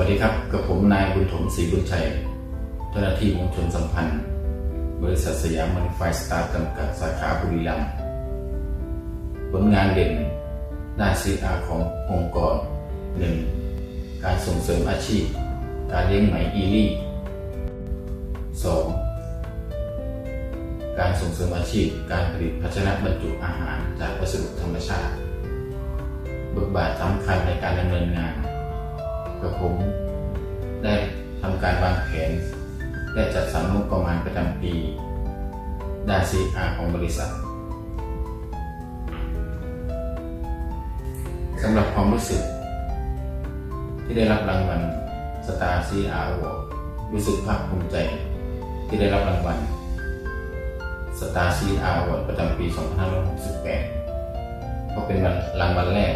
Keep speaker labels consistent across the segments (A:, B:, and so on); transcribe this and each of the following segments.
A: วัสดีครับ กับผมนายบุญถมศรีบุญชัยเจ้าหน้าที่มวลชนสัมพันธ์ บริษัทสยามมันไฟสตาร์จำกัดสาขาบุรีรัมย์ผลงานเด่นด้าน CR ขององค์กร 1. การส่งเสริมอาชีพ การเลี้ยงไหมอีลี่ 2. การส่งเสริมอาชีพ การผลิตภาชนะบรรจุอาหารจากวัสดุธรรมชาติ บทบาทสำคัญในการดำเนินงาน กับผม ได้ทำการวางแผน และจัดสรรงบประมาณประจำปีด้าน CR ของบริษัทสำหรับความรู้สึก ที่ได้รับรางวัล Star CR Award รู้สึกภาคภูมิใจที่ได้รับรางวัล Star CR Award ประจำปี 2568เพราะเป็นรางวัลแรก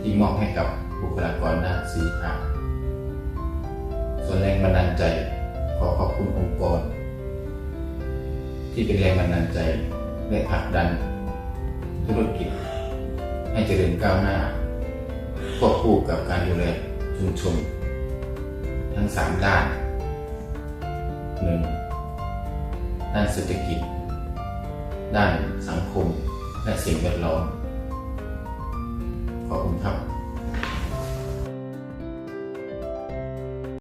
A: ที่มอบให้กับ บุคลากรด้าน CR ส่วนแรงบันดาลใจ ขอขอบคุณองค์กร ที่เป็นแรงบันดาลใจและผลักดัน ธุรกิจ ให้เจริญก้าวหน้าควบคู่กับการดูแลชุมชนทั้ง 3 ด้าน 1. ด้านเศรษฐกิจ ด้านสังคม และสิ่งแวดล้อม ขอบคุณครับ